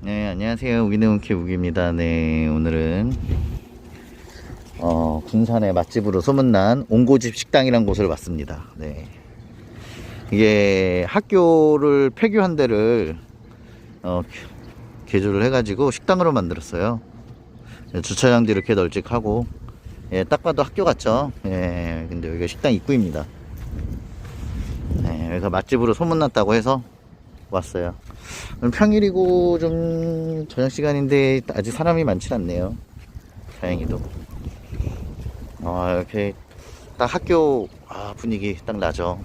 네, 안녕하세요. 위네운키 우기입니다. 네, 오늘은 어, 군산의 맛집으로 소문난 옹고집 식당이란 곳을 왔습니다. 네. 이게 학교를 폐교한 데를 어, 개조를 해가지고 식당으로 만들었어요. 네, 주차장도 이렇게 널찍하고 예, 딱 봐도 학교 같죠? 예, 근데 여기가 식당 입구입니다. 네, 그래서 맛집으로 소문났다고 해서 왔어요. 평일이고 좀 저녁 시간인데 아직 사람이 많진 않네요. 다행히도. 아, 이렇게 딱 학교 아, 분위기 딱 나죠.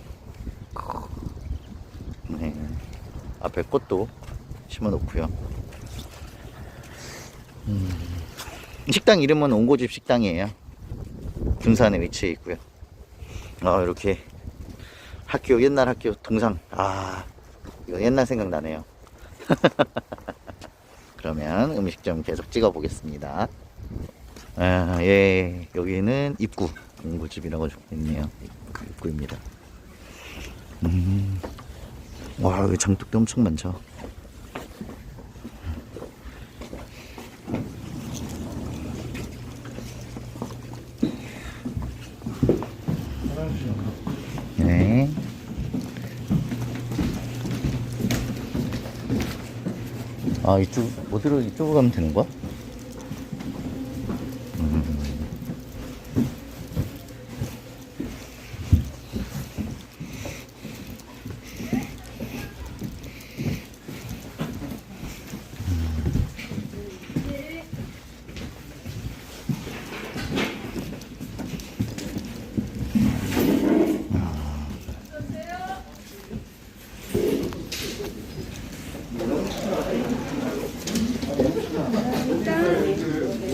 네. 앞에 꽃도 심어 놓고요. 음. 식당 이름은 옹고집 식당이에요. 군산에 위치해 있고요. 아, 이렇게 학교 옛날 학교 동상 아 이거 옛날 생각나네요. 그러면 음식점 계속 찍어 보겠습니다. 아, 예, 여기는 입구 옹고집이라고 적혀있네요. 입구입니다. 음, 와, 여기 장독도 엄청 많죠. 아 이쪽 어디로 이쪽으로 가면 되는 거야?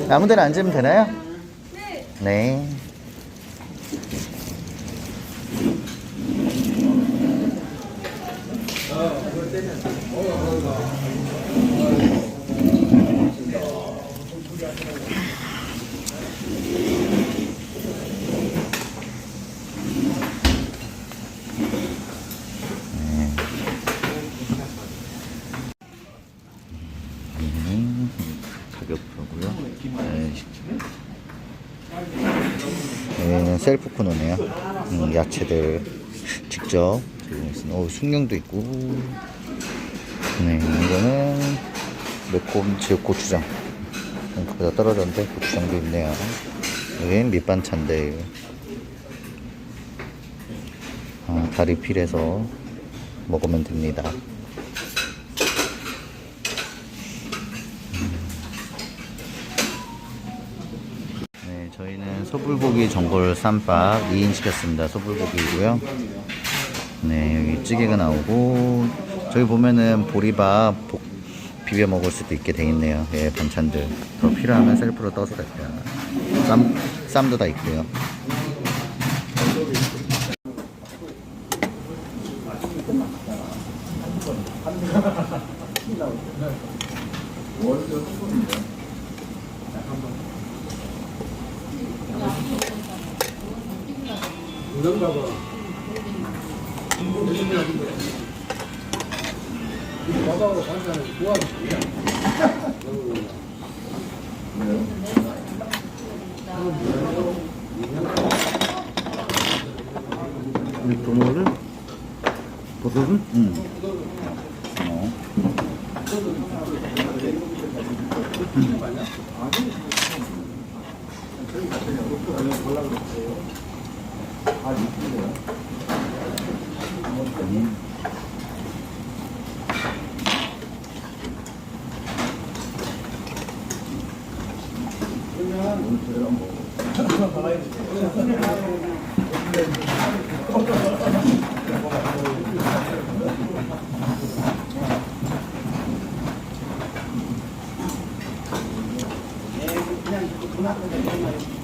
아무 데나 앉으면 되나요? 네. 음, 가격표고요. 네. 여기는 셀프 코너네요. 음, 야채들 직접. 어, 숭늉도 있고. 네, 이거는 매콤 지역 고추장. 거기다 떨어졌는데 고추장도 있네요. 여긴 밑반찬들. 아, 다리 필해서 먹으면 됩니다. 네, 저희는 소불고기 전골 쌈밥 2인 시켰습니다. 소불고기이고요. 네, 여기 찌개가 나오고 저기 보면은 보리밥 볶- 비벼 먹을 수도 있게 돼 있네요. 예, 반찬들. 더 필요하면 셀프로 떠서 될게요. 쌈, 쌈도 다 있고요. 도너를 버섯은 음. 어. 예, 그냥 그만큼 되는 거예요.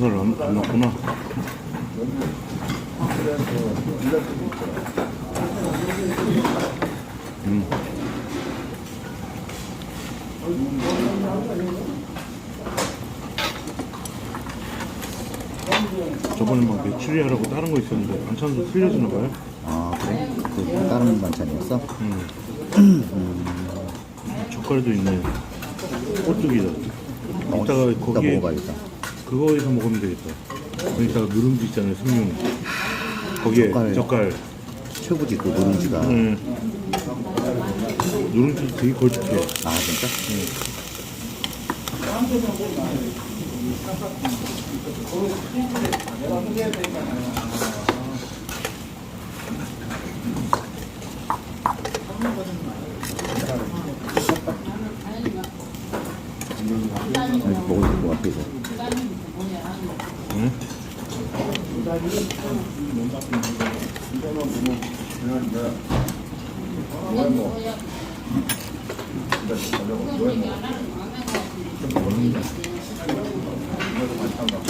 버섯을 안, 안 넣구나. 음. 저번에 막 메추리알하고 다른 거 있었는데 반찬도 틀려주나 봐요. 아 그래? 그 다른 반찬이었어? 음. 젓갈도 있네. 오뚜기다. 어, 이따가 이따 거기에 먹어봐야겠다 그거에서 먹으면 되겠다. 거기다가 누룽지 있잖아요, 생용. 거기에 젓갈. 젓갈. 최고지 그 누룽지가 음. 누룽지 되게 걸쭉해. 아 진짜? 여기 먹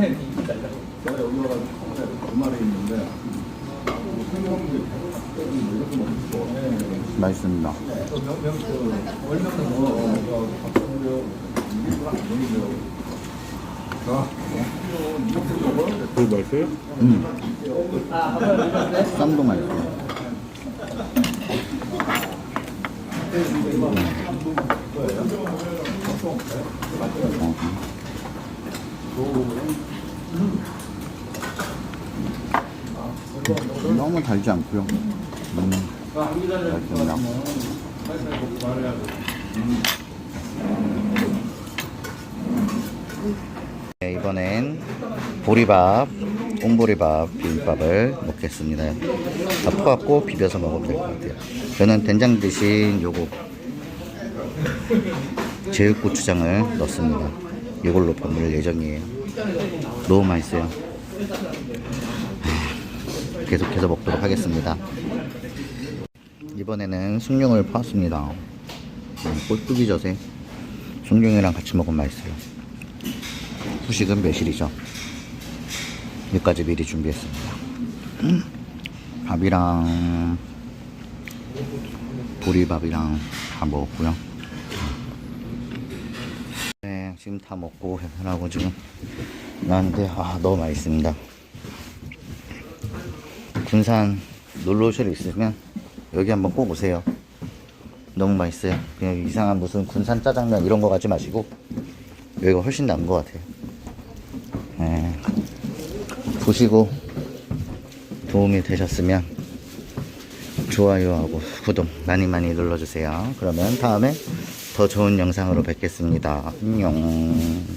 맛있네. 맛있습니다 그거 맛있어요? 음. 쌈도 맛있어 너무 달지 않고요. 음, 맛있습니다. 네, 이번엔 보리밥, 옹보리밥, 비빔밥을 먹겠습니다. 다 퍼갖고 비벼서 먹으면 될 것 같아요. 저는 된장 대신 요거 제육고추장을 넣습니다. 이걸로 밥 먹을 예정이에요. 너무 맛있어요. 하, 계속해서 먹도록 하겠습니다. 이번에는 숭늉을 퍼왔습니다. 음, 꼴뚜기 젓에 숭늉이랑 같이 먹으면 맛있어요. 후식은 매실이죠. 여기까지 미리 준비했습니다. 음, 밥이랑 보리밥이랑 다 먹었고요. 네, 지금 다 먹고 해산하고 지금 나는데 아 너무 맛있습니다. 군산 놀러 오실 일 있으면 여기 한번 꼭 오세요. 너무 맛있어요. 그냥 이상한 무슨 군산 짜장면 이런 거 가지 마시고 여기가 훨씬 나은 것 같아요. 네. 보시고 도움이 되셨으면 좋아요하고 구독 많이 많이 눌러주세요. 그러면 다음에 더 좋은 영상으로 뵙겠습니다. 안녕.